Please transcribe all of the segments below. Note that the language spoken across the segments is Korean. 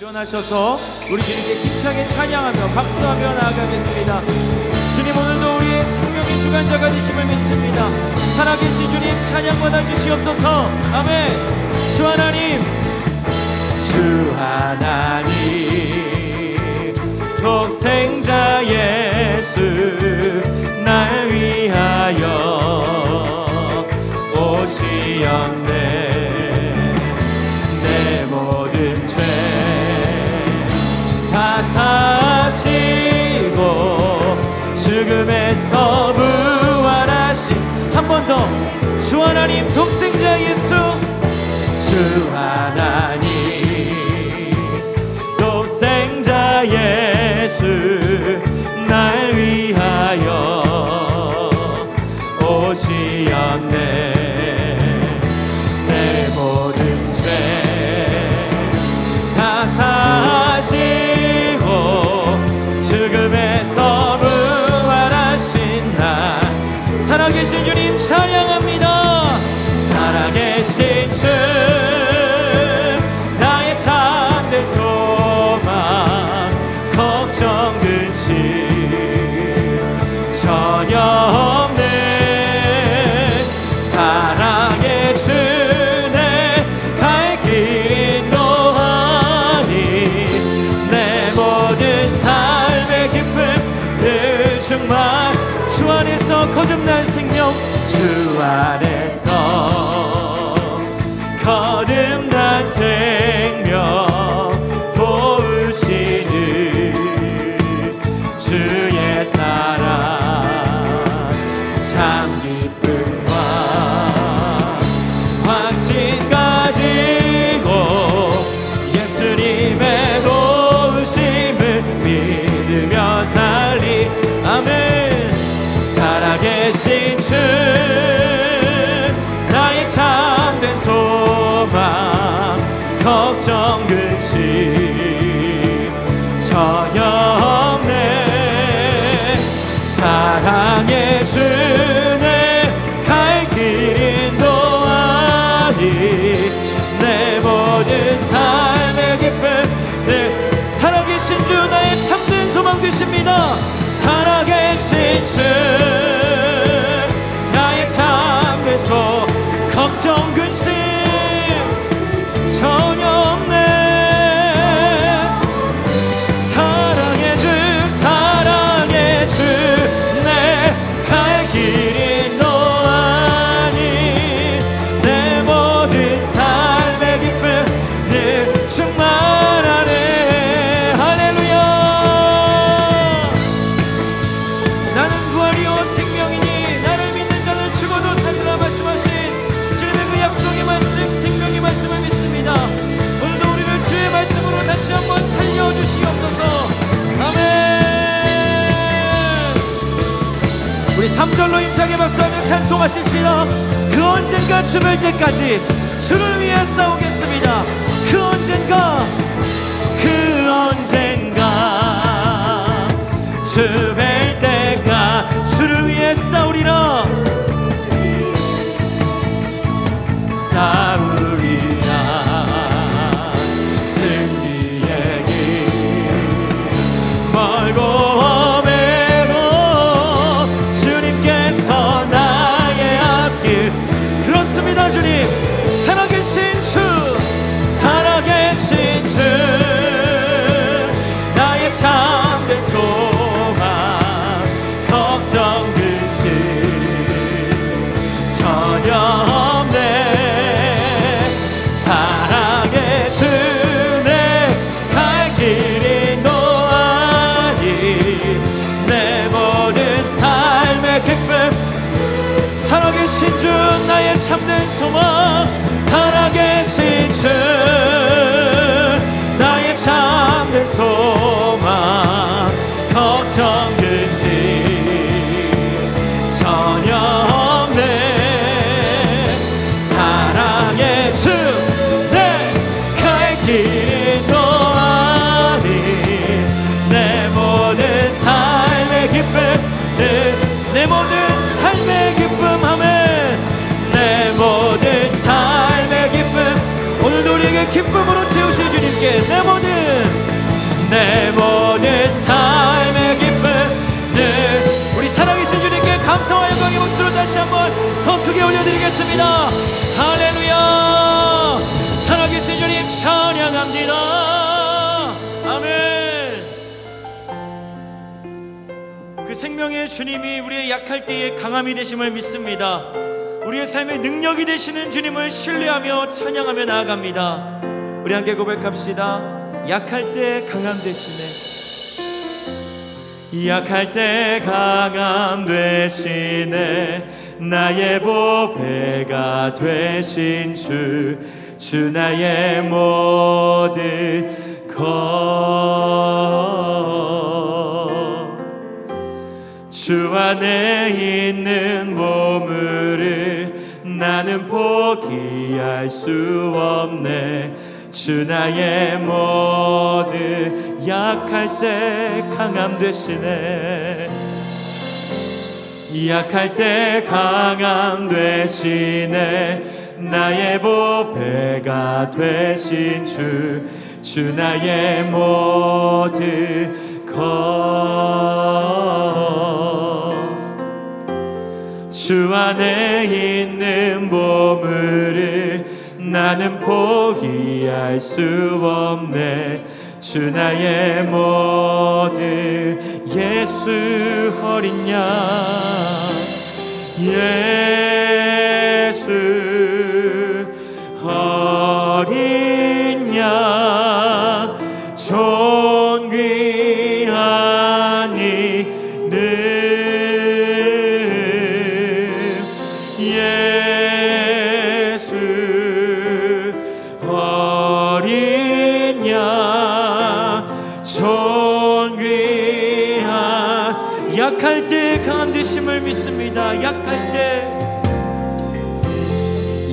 일어나셔서 우리 주님께 힘차게 찬양하며 박수하며 나아가겠습니다. 주님 오늘도 우리의 생명의 주관자가 되심을 믿습니다. 살아계신 주님 찬양받아 주시옵소서. 아멘. 주 하나님, 주 하나님, 독생 죽음에서 부활하신 한 번 더 주 하나님 독생자 예수 주 하나님. sense. 걱정 근심 전혀 내 사랑해 주. 찬송하십시다. 그 언젠가 죽을 때까지 주를 위해 싸우겠습니다. 그 언젠가 계신 주 나의 참된 소망 살아계신 주 나의 참된 소망. 기쁨으로 채우실 주님께 내 모든 내 모든 삶의 기쁨 늘 우리 사랑이신 주님께 감사와 영광의 목소리를 다시 한번 더 크게 올려드리겠습니다 할렐루야 사랑이신 주님 찬양합니다 아멘 그 생명의 주님이 우리의 약할 때에 강함이 되심을 믿습니다. 우리의 삶의 능력이 되시는 주님을 신뢰하며 찬양하며 나아갑니다. 우리 함께 고백합시다. 약할 때 강함 되시네. 약할 때 강함 되시네 나의 보배가 되신 주, 주 나의 모든 것. 주 안에 있는 보물을 나는 포기할 수 없네 주 나의 모든 약할 때 강함 되시네. 약할 때 강함 되시네. 나의 보배가 되신 주, 주 나의 모든 것주 안에 있는 보물을 나는 포기할 수 없네. 주 나의 모든 예수 어린 양. 예수 어린 양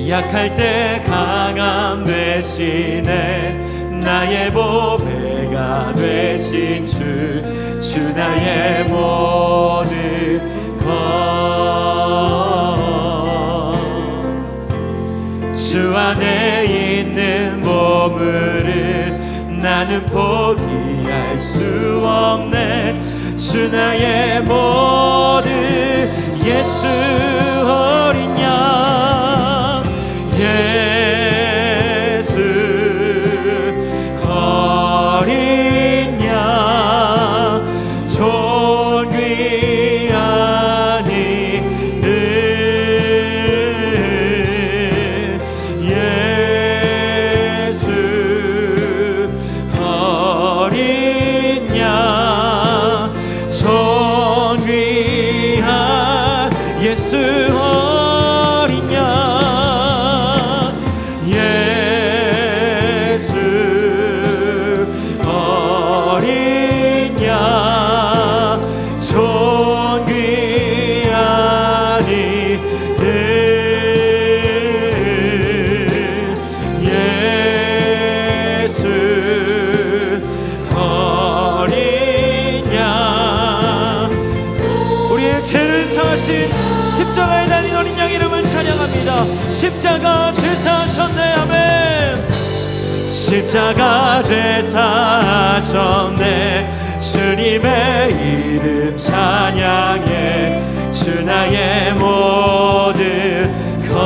약할 때 강함 되시네 나의 보배가 되신 주, 주 나의 모든 것주 안에 있는 보물을 나는 포기할 수 없네. 주 나의 모든 예수 십자가에 달린 어린 양 이름을 찬양합니다. 십자가 죄 사하셨네 아멘. 십자가 죄 사하셨네. 주님의 이름 찬양해. 주 나의 모든 것.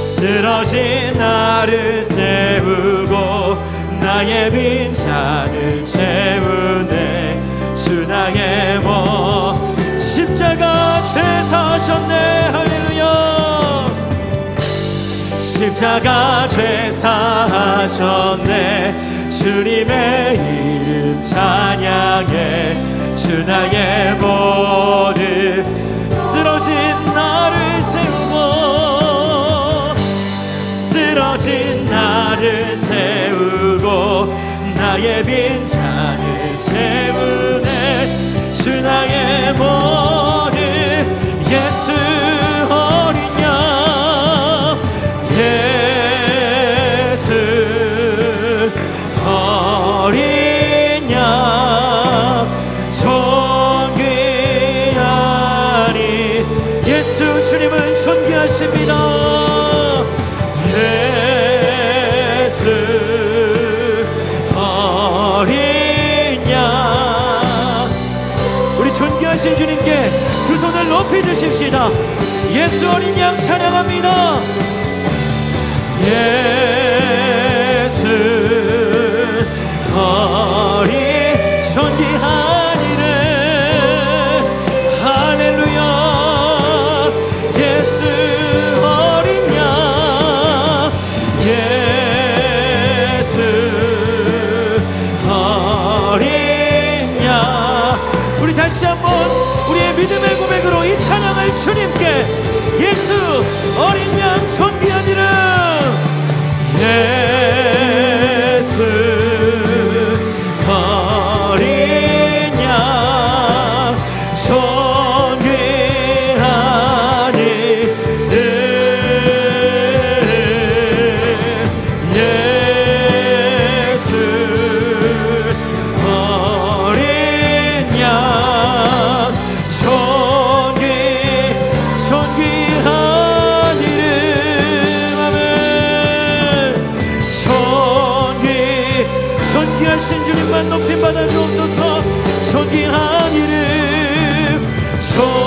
쓰러진 나를 세우고 나의 빈잔을 채우네 주 나의 모 십자가 죄 사셨네. 할렐루야. 십자가 죄 사하셨네. 주님의 이름 찬양해. 주 나의 모든 쓰러진 나를 세우고 쓰러진 나를 세우고 나의 빈 잔 을 채우 존귀하신 주님께 두 손을 높이 드십시다. 예수 어린 양 찬양합니다. 예수 어린 존귀한 주님께 예수 어린 양 귀하신 주님만 높임 받아 주옵소서. 존귀한 이름 존